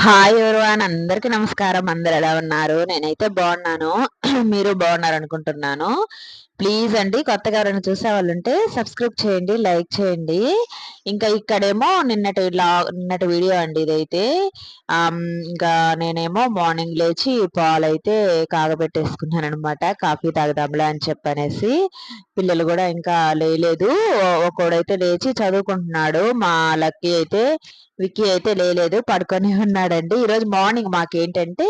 Hi everyone అందరికి నమస్కారం. అందరు ఎలా ఉన్నారు? నేనైతే బాగున్నాను. మీరు బాగున్నారు అనుకుంటున్నాను ప్లీజ్ అండి కొత్తగా ఎవరైనా చూసే వాళ్ళు ఉంటే సబ్స్క్రైబ్ చేయండి లైక్ చేయండి. ఇంకా ఇక్కడేమో నిన్నటి నిన్నటి వీడియో అండి ఇదైతే. ఇంకా నేనేమో మార్నింగ్ లేచి పాలు అయితే కాగబెట్టేసుకున్నాను అనమాట కాఫీ తాగుదాంలే అని చెప్పనేసి. పిల్లలు కూడా ఇంకా లేలేదు ఒకడైతే లేచి చదువుకుంటున్నాడు మా లక్కీ అయితే విక్కీ అయితే లేలేదు పడుకొని ఉన్నాడండి. ఈరోజు మార్నింగ్ మాకేంటంటే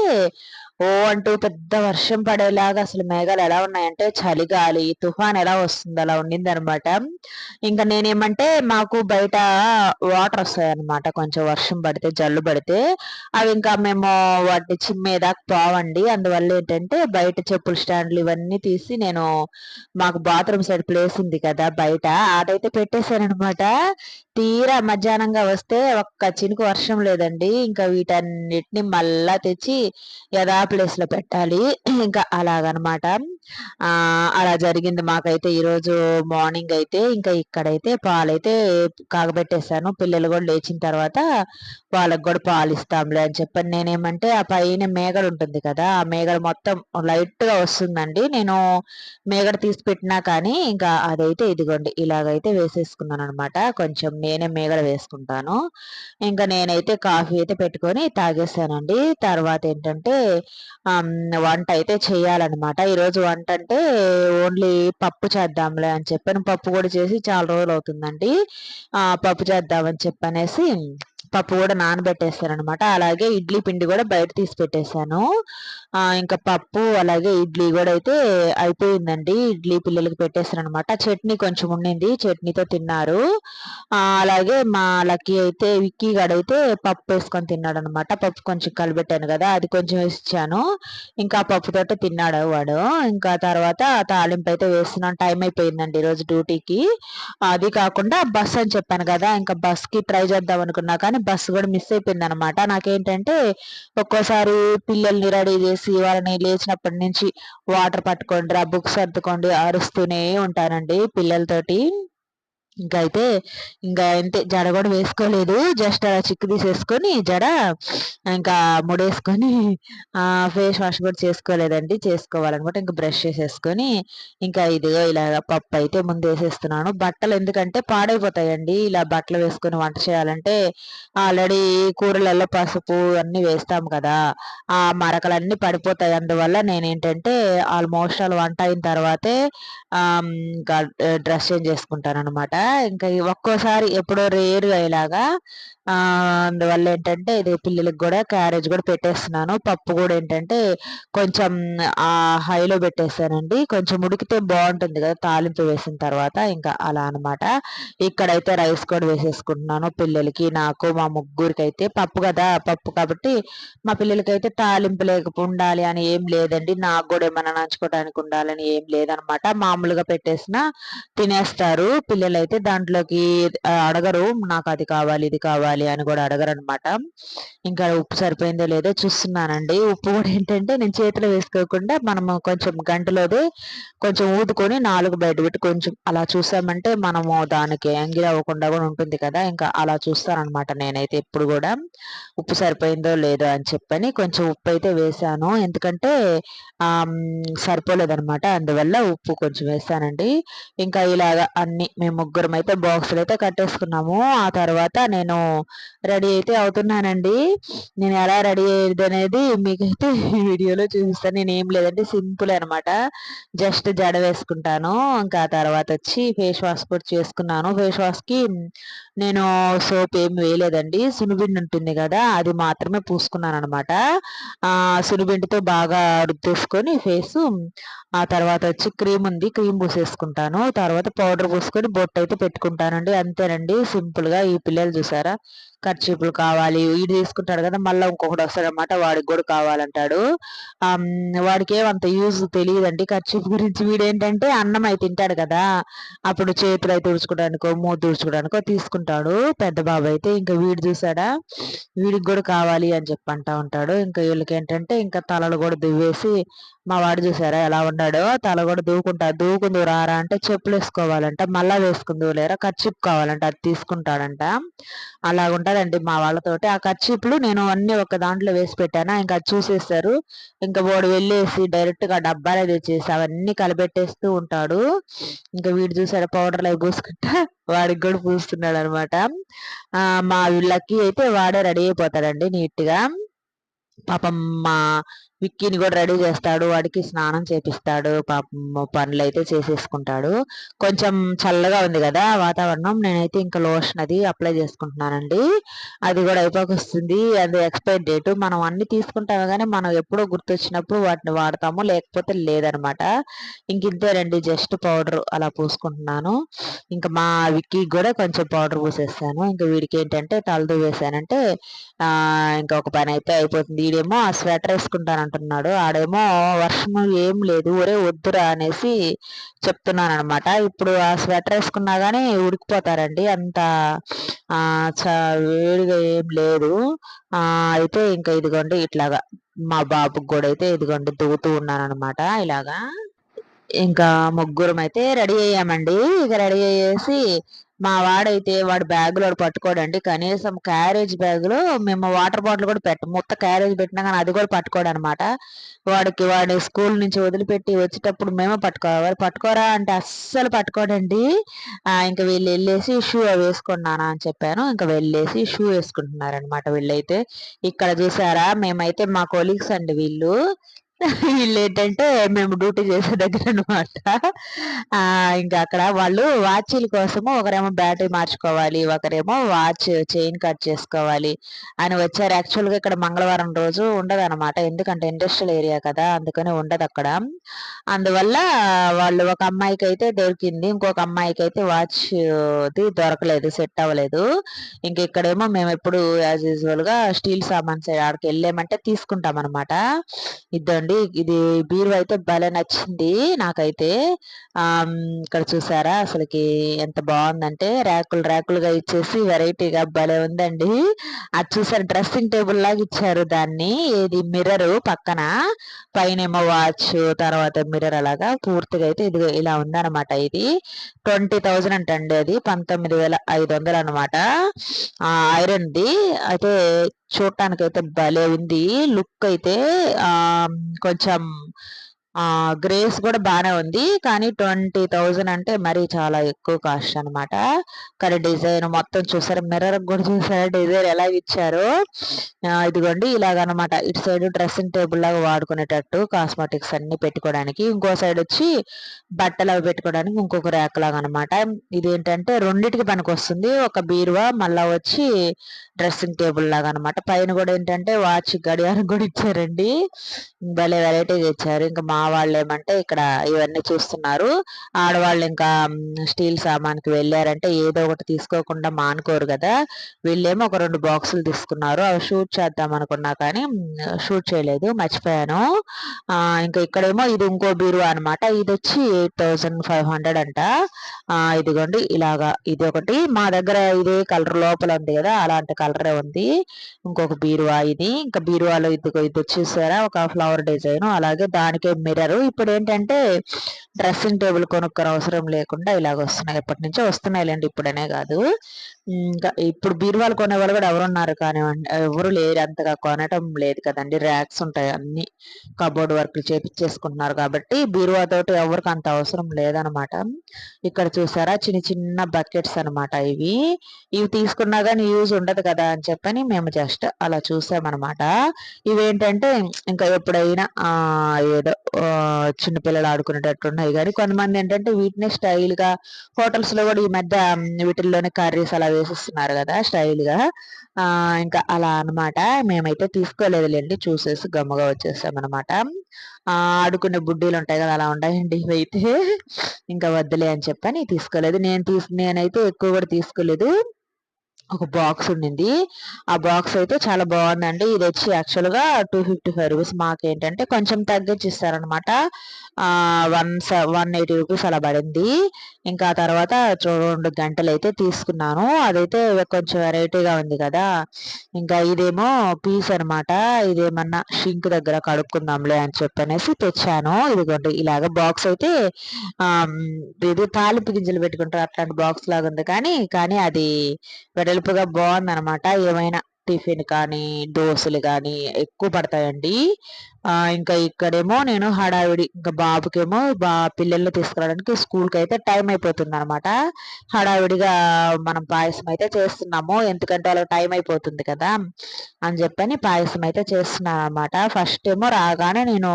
ఓ అంటూ పెద్ద వర్షం పడేలాగా అసలు మేఘాలు ఎలా ఉన్నాయంటే చలిగాలి తుఫాన్ ఎలా వస్తుంది అలా ఉండింది అనమాట ఇంకా నేనేమంటే మాకు బయట వాటర్ వస్తాయి అనమాట కొంచెం వర్షం పడితే జల్లు పడితే. అవి ఇంకా మేము వాటి చిమ్మేదాకా పోవండి. అందువల్ల ఏంటంటే బయట చెప్పుల స్టాండ్లు ఇవన్నీ తీసి నేను మాకు బాత్రూమ్ సైడ్ ప్లేస్ ఉంది కదా బయట అదైతే పెట్టేశాను అనమాట తీరా మధ్యాహ్నంగా వస్తే ఒక్క చినుకు వర్షం లేదండి. ఇంకా వీటన్నిటిని మళ్ళా తెచ్చి యథా ప్లేస్లో పెట్టాలి. ఇంకా అలాగనమాట. ఆ అలా జరిగింది మాకైతే ఈరోజు మార్నింగ్ అయితే ఇంకా ఇక్కడైతే పాలైతే కాగబెట్టేశాను. పిల్లలు కూడా లేచిన తర్వాత వాళ్ళకి కూడా పాలు ఇస్తాంలే అని చెప్పండి నేనేమంటే ఆ పైన మేగడ ఉంటుంది కదా ఆ మేగడ మొత్తం లైట్గా వస్తుందండి. నేను మేగడ తీసి పెట్టినా కానీ ఇంకా అదైతే ఇదిగోండి ఇలాగైతే వేసేసుకున్నాను అనమాట కొంచెం నేనే మేగడ వేసుకుంటాను. ఇంకా నేనైతే కాఫీ అయితే పెట్టుకొని తాగేసానండి తర్వాత ఏంటంటే వంట అయితే చేయాలన్నమాట. ఈరోజు వంట అంటే ఓన్లీ పప్పు చేద్దాంలే అని చెప్పాను. పప్పు కూడా చేసి చాలా రోజులు అవుతుందండి. పప్పు చేద్దామని చెప్పనేసి పప్పు కూడా నానబెట్టేస్తాను అనమాట అలాగే ఇడ్లీ పిండి కూడా బయట తీసి పెట్టేశాను. ఇంకా పప్పు అలాగే ఇడ్లీ కూడా అయితే అయిపోయిందండి. ఇడ్లీ పిల్లలకి పెట్టేశాను అనమాట చట్నీ కొంచెం ఉండింది. చట్నీతో తిన్నారు. అలాగే మా లక్కీ అయితే విక్కీ గడైతే పప్పు వేసుకొని తిన్నాడు అనమాట పప్పు కొంచెం కలిపెట్టాను కదా అది కొంచెం వేసిచ్చాను. ఇంకా పప్పుతో తిన్నాడు వాడు. ఇంకా తర్వాత తాలింపు అయితే వేస్తున్నాను. టైం అయిపోయిందండి ఈరోజు డ్యూటీకి. అది కాకుండా బస్ అని చెప్పాను కదా ఇంకా బస్కి ట్రై చేద్దాం అనుకున్నాక కానీ బస్సు కూడా మిస్ అయిపోయింది అనమాట నాకేంటంటే ఒక్కోసారి పిల్లల్ని రెడీ చేసి వాళ్ళని లేచినప్పటి నుంచి వాటర్ పట్టుకోండి రా బుక్స్ సర్దుకోండి అరుస్తూనే ఉంటానండి పిల్లలతోటి. ఇంకా అయితే ఇంకా అంతే జడ కూడా వేసుకోలేదు. జస్ట్ అలా చిక్కు తీసేసుకొని జడ ఇంకా ముడేసుకొని ఫేస్ వాష్ కూడా చేసుకోలేదండి. చేసుకోవాలనుకుంటే ఇంకా బ్రష్ చేసేసుకొని ఇంకా ఇదిగో ఇలా పప్పు అయితే ముందు వేసేస్తున్నాను. బట్టలు ఎందుకంటే పాడైపోతాయండి. ఇలా బట్టలు వేసుకొని వంట చేయాలంటే ఆల్రెడీ కూరలలో పసుపు అన్నీ వేస్తాం కదా. ఆ మరకలన్నీ పడిపోతాయి. అందువల్ల నేను ఏంటంటే ఆల్మోస్ట్ అలా వంట అయిన తర్వాతే ఇంకా డ్రెస్ చేంజ్ చేసుకుంటాను అనమాట ఇంకా ఒక్కోసారి ఎప్పుడో రేరుగా ఇలాగా అందువల్ల ఏంటంటే ఇది పిల్లలకి కూడా క్యారేజ్ కూడా పెట్టేస్తున్నాను. పప్పు కూడా ఏంటంటే కొంచెం ఆ హైలో పెట్టేస్తానండి. కొంచెం ఉడికితే బాగుంటుంది కదా తాలింపు వేసిన తర్వాత ఇంకా అలా అనమాట ఇక్కడైతే రైస్ కూడా వేసేసుకుంటున్నాను పిల్లలకి. నాకు మా ముగ్గురికి అయితే పప్పు కదా పప్పు కాబట్టి మా పిల్లలకి అయితే తాలింపు లేక ఉండాలి అని ఏం లేదండి. నాకు కూడా ఏమైనా నంచుకోవడానికి ఉండాలని ఏం లేదనమాట మామూలుగా పెట్టేసిన తినేస్తారు. పిల్లలు అయితే దాంట్లోకి అడగరు. నాకు అది కావాలి ఇది కావాలి అని కూడా అడగరు అనమాట ఇంకా ఉప్పు సరిపోయిందో లేదో చూస్తున్నానండి. ఉప్పు కూడా ఏంటంటే నేను చేతిలో వేసుకోకుండా మనము కొంచెం గంటలోదే కొంచెం ఊదుకొని నాలుగు బయట పెట్టి కొంచెం అలా చూసామంటే మనము దానికి యాంగిల్ అవ్వకుండా కూడా ఉంటుంది కదా. ఇంకా అలా చూస్తానమాట నేనైతే ఎప్పుడు కూడా. ఉప్పు సరిపోయిందో లేదో అని చెప్పని కొంచెం ఉప్పు అయితే వేసాను. ఎందుకంటే సరిపోలేదనమాట. అందువల్ల ఉప్పు కొంచెం వేసానండి. ఇంకా ఇలాగ అన్ని మేము ముగ్గురు అయితే బాక్సులు అయితే కట్టేసుకున్నాము. ఆ తర్వాత నేను రెడీ అయితే అవుతున్నానండి. నేను ఎలా రెడీ అయ్యేది అనేది మీకైతే వీడియోలో చూపిస్తాను. నేను ఏం లేదంటే సింపుల్ అనమాట జస్ట్ జడ వేసుకుంటాను. ఇంకా తర్వాత వచ్చి ఫేస్ వాష్ కూడా చేసుకున్నాను. ఫేస్ వాష్కి నేను సోప్ ఏం వేయలేదండి. సునుబిండి ఉంటుంది కదా అది మాత్రమే పూసుకున్నాను అనమాట సునుబిండితో బాగా రుద్దేసుకొని ఫేస్ ఆ తర్వాత వచ్చి క్రీమ్ ఉంది క్రీమ్ పూసేసుకుంటాను. తర్వాత పౌడర్ పూసుకొని బొట్టు అయితే పెట్టుకుంటానండి. అంతేనండి సింపుల్గా. ఈ పిల్లలు చూసారా? ఖర్చీపులు కావాలి ఇది తీసుకుంటాడు కదా మళ్ళీ ఇంకొకటి వస్తాడనమాట వాడికి కూడా కావాలంటాడు. వాడికి ఏమంత యూజ్ తెలియదండి ఖర్చీపు గురించి. వీడేంటంటే అన్నం అయితే తింటాడు కదా అప్పుడు చేతులు అయితే తుడుచుకోవడానికో మూత తుడుచుకోవడానికో తీసుకుంటాడు. పెద్ద బాబు అయితే ఇంకా వీడు చూసాడా? వీడికి కూడా కావాలి అని చెప్పి అంటా ఉంటాడు. ఇంకా వీళ్ళకి ఏంటంటే ఇంకా తలలు కూడా దువ్వేసి మా వాడు చూసారా ఎలా ఉన్నాడో? తల కూడా దూకుంటా దూకుందు రారా అంటే చెప్పులు వేసుకోవాలంట మళ్ళా వేసుకుందు లేరా ఖర్చిప్ కావాలంట అది తీసుకుంటాడంట. అలాగుంటదండి మా వాళ్ళతోటి. ఆ ఖర్చిప్లు నేను అన్ని ఒక దాంట్లో వేసి పెట్టాను ఇంకా చూసేస్తారు. ఇంకా వాడు వెళ్ళేసి డైరెక్ట్గా డబ్బాలే తెచ్చేసి అవన్నీ కలబెట్టేస్తూ ఉంటాడు. ఇంకా వీడు చూసాడు పౌడర్లు అవి పూసుకుంటా వాడికి కూడా పూస్తున్నాడు అనమాట ఆ మా వీళ్ళకి అయితే వాడే రెడీ అయిపోతాడండి నీట్గా పాపం మా విక్కీని కూడా రెడీ చేస్తాడు. వాడికి స్నానం చేపిస్తాడు. పాపం పనులు అయితే చేసేసుకుంటాడు. కొంచెం చల్లగా ఉంది కదా వాతావరణం. నేనైతే ఇంకా లోషన్ అది అప్లై చేసుకుంటున్నానండి. అది కూడా అయిపోక వస్తుంది అది ఎక్స్పైర్ డేట్. మనం అన్ని తీసుకుంటాము కానీ మనం ఎప్పుడో గుర్తొచ్చినప్పుడు వాటిని వాడతాము లేకపోతే లేదనమాట. ఇంక ఇంతేనండి. జస్ట్ పౌడర్ అలా పూసుకుంటున్నాను. ఇంకా మా విక్కీకి కూడా కొంచెం పౌడర్ పూసేస్తాను. ఇంకా వీడికి ఏంటంటే తలదు వేసానంటే ఇంకా ఒక పని అయితే అయిపోతుంది. వీడేమో ఆ స్వెటర్ వేసుకుంటాను అంటున్నాడు. ఆడేమో వర్షం ఏం లేదు ఒరే వద్దురా అనేసి చెప్తున్నాను అనమాట ఇప్పుడు ఆ స్వెటర్ వేసుకున్నా కానీ ఉడికిపోతారండి. అంత ఆ వేడిగా ఏం లేదు. అయితే ఇంకా ఇదిగోండి ఇట్లాగా. మా బాబుకి కూడా అయితే ఇదిగోండి దిగుతూ ఉన్నాను అనమాట ఇలాగా. ఇంకా ముగ్గురం అయితే రెడీ అయ్యామండి. ఇక రెడీ అయ్యేసి మా వాడైతే వాడు బ్యాగులో పట్టుకోడండి. కనీసం క్యారేజ్ బ్యాగులో మేము వాటర్ బాటిల్ కూడా పెట్ట మొత్తం క్యారేజ్ పెట్టినా కానీ అది కూడా పట్టుకోడు అనమాట వాడికి వాడి స్కూల్ నుంచి వదిలిపెట్టి వచ్చేటప్పుడు మేమే పట్టుకోవాలి. పట్టుకోరా అంటే అస్సలు పట్టుకోడండి. ఇంకా వీళ్ళు వెళ్ళేసి షూ వేసుకున్నాను అని చెప్పాను. ఇంకా వెళ్ళేసి షూ వేసుకుంటున్నారనమాట వీళ్ళైతే. ఇక్కడ చూసారా? మేమైతే మా కొలీగ్స్ అండి వీళ్ళు. వీళ్ళు ఏంటంటే మేము డ్యూటీ చేసే దగ్గర అనమాట ఇంకా అక్కడ వాళ్ళు వాచీల కోసము ఒకరేమో బ్యాటరీ మార్చుకోవాలి ఒకరేమో వాచ్ చైన్ కట్ చేసుకోవాలి అని వచ్చారు. యాక్చువల్గా ఇక్కడ మంగళవారం రోజు ఉండదు అనమాట ఎందుకంటే ఇండస్ట్రియల్ ఏరియా కదా అందుకని ఉండదు అక్కడ. అందువల్ల వాళ్ళు ఒక అమ్మాయికి అయితే దొరికింది ఇంకొక అమ్మాయికి అయితే వాచ్ దొరకలేదు సెట్ అవ్వలేదు. ఇంక ఇక్కడేమో మేము ఎప్పుడు యాజ్ యూజువల్గా స్టీల్ సామాన్ ఆడికి వెళ్ళామంటే తీసుకుంటాం అనమాట ఇద్దండి ఇది బీరువా అయితే భలే నచ్చింది నాకైతే. ఇక్కడ చూసారా? అసలుకి ఎంత బాగుందంటే ర్యాకులు ర్యాకులుగా ఇచ్చేసి వెరైటీగా భలే ఉందండి. అది చూసారు? డ్రెస్సింగ్ టేబుల్ లాగా ఇచ్చారు దాన్ని. ఇది మిర్రర్ పక్కన. పైన ఏమో వాచ్ తర్వాత మిర్రర్ అలాగా పూర్తిగా అయితే ఇది ఇలా ఉందన్నమాట ఇది. ట్వంటీ థౌజండ్ అంటండి అది. పంతొమ్మిది వేల ఐదు వందలు అనమాట ఐరన్ది. అయితే చూడటానికి అయితే భలే ఉంది. లుక్ అయితే కొంచెం గ్రేస్ కూడా బాగానే ఉంది. కానీ ట్వంటీ థౌజండ్ అంటే మరి చాలా ఎక్కువ కాస్ట్ అనమాట కానీ డిజైన్ మొత్తం చూసారు? మిర్రర్ కూడా చూసారు? డిజైన్ ఎలా ఇచ్చారు? ఇదిగోండి ఇలాగనమాట. ఇటు సైడ్ డ్రెస్సింగ్ టేబుల్ లాగా వాడుకునేటట్టు కాస్మెటిక్స్ అన్ని పెట్టుకోవడానికి. ఇంకో సైడ్ వచ్చి బట్టలు అవి పెట్టుకోవడానికి ఇంకొక ర్యాక్ లాగా అనమాట ఇదేంటంటే రెండింటికి పనికి వస్తుంది. ఒక బీరువా మళ్ళా వచ్చి డ్రెస్సింగ్ టేబుల్ లాగా అనమాట పైన కూడా ఏంటంటే వాచ్ గడియారం కూడా ఇచ్చారండి. భలే వెరైటీగా ఇచ్చారు. ఇంకా మా వాళ్ళు ఏమంటే ఇక్కడ ఇవన్నీ చూస్తున్నారు. ఆడవాళ్ళు ఇంకా స్టీల్ సామాన్కి వెళ్ళారంటే ఏదో ఒకటి తీసుకోకుండా మానుకోరు కదా. వీళ్ళేమో ఒక రెండు బాక్సులు తీసుకున్నారు. అవి షూట్ చేద్దాం అనుకున్నా కానీ షూట్ చేయలేదు మర్చిపోయాను. ఇంకా ఇక్కడేమో ఇది ఇంకో బీరువా అనమాట ఇది వచ్చి ఎయిట్ థౌసండ్ ఫైవ్ హండ్రెడ్ అంట. ఇదిగోండి ఇలాగా ఇది ఒకటి. మా దగ్గర ఇదే కలర్ లోపల ఉంది కదా అలాంటి కలరే ఉంది. ఇంకొక బీరువా ఇది. ఇంకా బీరువాలో ఇది ఇది వచ్చేసారా ఒక ఫ్లవర్ డిజైన్. అలాగే దానికే మిర్రర్. ఇప్పుడు ఏంటంటే డ్రెస్సింగ్ టేబుల్ కొనుక్కొని అవసరం లేకుండా ఇలాగ వస్తున్నాయి. ఎప్పటి నుంచో వస్తున్నాయిలేండి ఇప్పుడనే కాదు. ఇంకా ఇప్పుడు బీరువాలు కొనే వాళ్ళు కూడా ఎవరున్నారు కానివ్వండి ఎవరు లేరు. అంతగా కొనటం లేదు కదండి. ర్యాక్స్ ఉంటాయి అన్ని. కబోర్డ్ వర్క్లు చేపించేసుకుంటున్నారు కాబట్టి బీరువా తోటి ఎవరికి అంత అవసరం లేదనమాట. ఇక్కడ చూసారా? చిన్న చిన్న బకెట్స్ అనమాట ఇవి. ఇవి తీసుకున్నా కానీ యూజ్ ఉండదు కదా అని చెప్పని మేము జస్ట్ అలా చూసామన్నమాట. ఇవేంటంటే ఇంకా ఎప్పుడైనా ఏదో చిన్నపిల్లలు ఆడుకునేటట్టు ఉన్నాయి కానీ కొంతమంది ఏంటంటే వీటిని స్టైల్గా హోటల్స్లో హోటల్స్లో కూడా ఈ మధ్య వీటిల్లోనే కర్రీస్ అలా వేసిస్తున్నారు కదా స్టైల్గా. ఇంకా అలా అనమాట మేమైతే తీసుకోలేదులేండి చూసేసి గమ్మగా వచ్చేసాం అనమాట ఆడుకునే బుడ్డీలు ఉంటాయి కదా అలా ఉంటాయండి. ఇవైతే ఇంకా వద్దులే అని చెప్పని తీసుకోలేదు. నేను తీసు నేనైతే ఎక్కువ కూడా తీసుకోలేదు. ఒక బాక్స్ ఉండింది. ఆ బాక్స్ అయితే చాలా బాగుందండి. ఇది వచ్చి యాక్చువల్గా టూ ఫిఫ్టీ ఫైవ్ రూపీస్ మాకు ఏంటంటే కొంచెం తగ్గించి ఇస్తారనమాట వన్ వన్ ఎయిటీ రూపీస్ అలా పడింది. ఇంకా తర్వాత రెండు గంటలు అయితే తీసుకున్నాను. అదైతే కొంచెం వెరైటీగా ఉంది కదా. ఇంకా ఇదేమో పీస్ అనమాట ఇదేమన్నా షింక్ దగ్గర కడుక్కుందాంలే అని చెప్పనేసి తెచ్చాను. ఇదిగోండి ఇలాగ బాక్స్ అయితే ఇది తాలింపు గింజలు పెట్టుకుంటారు. అట్లాంటి బాక్స్ లాగా ఉంది కానీ కానీ అది వెడల్పుగా బాగుందనమాట ఏమైనా టిఫిన్ కానీ దోశలు కానీ ఎక్కువ పడతాయండి. ఇంకా ఇక్కడేమో నేను హడావిడి ఇంకా బాబుకేమో బా పిల్లల్ని తీసుకురావడానికి స్కూల్కి అయితే టైం అయిపోతుంది అనమాట హడావిడిగా మనం పాయసం అయితే చేస్తున్నాము ఎందుకంటే వాళ్ళకి టైం అయిపోతుంది కదా అని చెప్పని పాయసం అయితే చేస్తున్నాను అనమాట ఫస్ట్ ఏమో రాగానే నేను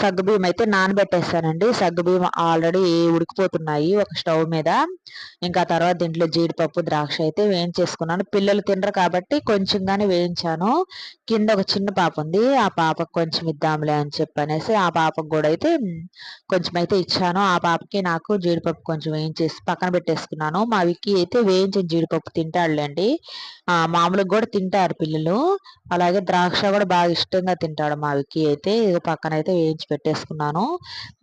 సగ్గుబియ్యం అయితే నానబెట్టేస్తానండి సగ్గుబియ్యం ఆల్రెడీ ఉడికిపోతున్నాయి ఒక స్టవ్ మీద. ఇంకా తర్వాత దీంట్లో జీడిపప్పు ద్రాక్ష అయితే వేయించేసుకున్నాను. పిల్లలు తినరు కాబట్టి కొంచెం కానీ వేయించాను. కింద ఒక చిన్న పాప ఉంది. ఆ పాపకు కొంచెం ఇద్దాంలే అని చెప్పనేసి ఆ పాపకు కూడా అయితే కొంచెం అయితే ఇచ్చాను. ఆ పాపకి నాకు జీడిపప్పు కొంచెం వేయించేసి పక్కన పెట్టేసుకున్నాను. మా విక్కి అయితే వేయించిన జీడిపప్పు తింటాడులేండి. మామూలుగా కూడా తింటారు పిల్లలు. అలాగే ద్రాక్ష కూడా బాగా ఇష్టంగా తింటాడు మా విక్కి అయితే. ఇది పక్కన అయితే వేయించి పెట్టేసుకున్నాను.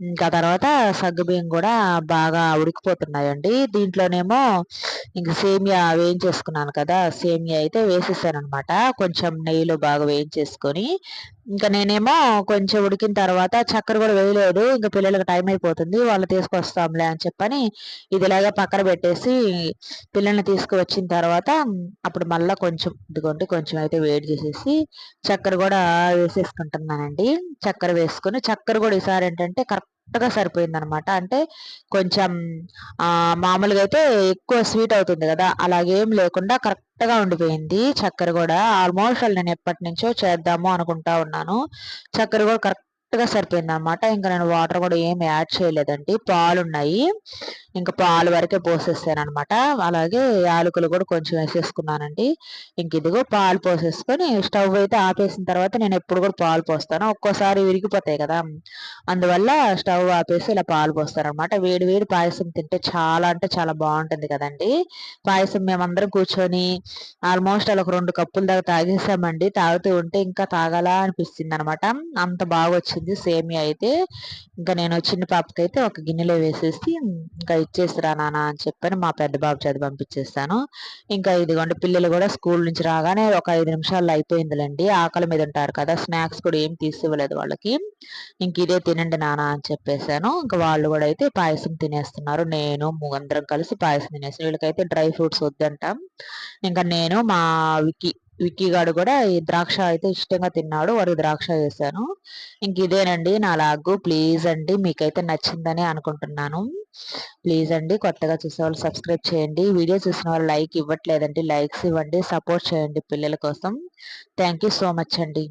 ఇంకా తర్వాత సగ్గుబియ్యం కూడా బాగా ఉడికిపోతున్నాయండి. దీంట్లోనేమో ఇంక సేమియా వేయించేసుకున్నాను కదా సేమియా అయితే వేసేసాను అనమాట కొంచెం నెయ్యిలో బాగా వేయించేసుకొని. ఇంకా నేనేమో కొంచెం ఉడికిన తర్వాత చక్కెర కూడా వేయలేదు. ఇంకా పిల్లలకి టైం అయిపోతుంది. వాళ్ళు తీసుకొస్తాంలే అని చెప్పని ఇదిలాగా పక్కన పెట్టేసి పిల్లల్ని తీసుకువచ్చిన తర్వాత అప్పుడు మళ్ళీ కొంచెం ఇదిగోండి కొంచెం అయితే వేడి చేసేసి చక్కెర కూడా వేసేసుకుంటున్నానండి. చక్కెర వేసుకొని చక్కెర కూడా ఈసారి ఏంటంటే కరెక్ట్గా సరిపోయింది అనమాట అంటే కొంచెం మామూలుగా అయితే ఎక్కువ స్వీట్ అవుతుంది కదా అలాగేం లేకుండా కరెక్ట్గా ఉండిపోయింది. చక్కెర కూడా ఆల్మోస్ట్ నేను ఎప్పటి నుంచో చేద్దాము అనుకుంటా ఉన్నాను. చక్కెర కూడా కరెక్ట్గా సరిపోయింది అనమాట ఇంకా నేను వాటర్ కూడా ఏం యాడ్ చేయలేదండి. పాలు ఉన్నాయి ఇంకా పాలు వరకే పోసేస్తాను అనమాట అలాగే యాలకులు కూడా కొంచెం వేసేసుకున్నానండి. ఇంక ఇదిగో పాలు పోసేసుకొని స్టవ్ అయితే ఆపేసిన తర్వాత నేను ఎప్పుడు కూడా పాలు పోస్తాను. ఒక్కోసారి విరిగిపోతాయి కదా. అందువల్ల స్టవ్ ఆపేసి ఇలా పాలు పోస్తాను అనమాట వేడి వేడి పాయసం తింటే చాలా అంటే చాలా బాగుంటుంది కదండి. పాయసం మేమందరం కూర్చొని ఆల్మోస్ట్ అలా ఒక రెండు కప్పుల దాకా తాగేసామండి. తాగుతూ ఉంటే ఇంకా తాగాలా అనిపిస్తుంది అనమాట అంత బాగా వచ్చింది వచ్చింది సేమియా అయితే. ఇంకా నేను చిన్న పాపకైతే ఒక గిన్నెలో వేసేసి ఇంకా ఇచ్చేసిరా నాన్న అని చెప్పని మా పెద్ద బాబు చేత పంపించేస్తాను. ఇంకా ఇదిగోండి పిల్లలు కూడా స్కూల్ నుంచి రాగానే ఒక ఐదు నిమిషాల్లో అయిపోయిందిలేండి. ఆకలి మీద ఉంటారు కదా స్నాక్స్ కూడా ఏం తీసివ్వలేదు వాళ్ళకి. ఇంక ఇదే తినండి నాన్న అని చెప్పేశాను. ఇంకా వాళ్ళు కూడా అయితే పాయసం తినేస్తున్నారు. నేను అందరం కలిసి పాయసం తినేసి వీళ్ళకైతే డ్రై ఫ్రూట్స్ వద్దంటాం. ఇంకా నేను మా వికి విక్కీగాడు కూడా ఈ ద్రాక్ష అయితే ఇష్టంగా తిన్నాడు. వాడికి ద్రాక్ష వేసాను. ఇంక ఇదేనండి నా లాగు. ప్లీజ్ అండి మీకైతే నచ్చిందని అనుకుంటున్నాను. ప్లీజ్ అండి కొత్తగా చూసే వాళ్ళు సబ్స్క్రైబ్ చేయండి. వీడియో చూసిన వాళ్ళు లైక్ ఇవ్వట్లేదండి లైక్స్ ఇవ్వండి. సపోర్ట్ చేయండి పిల్లల కోసం. థ్యాంక్ సో మచ్ అండి.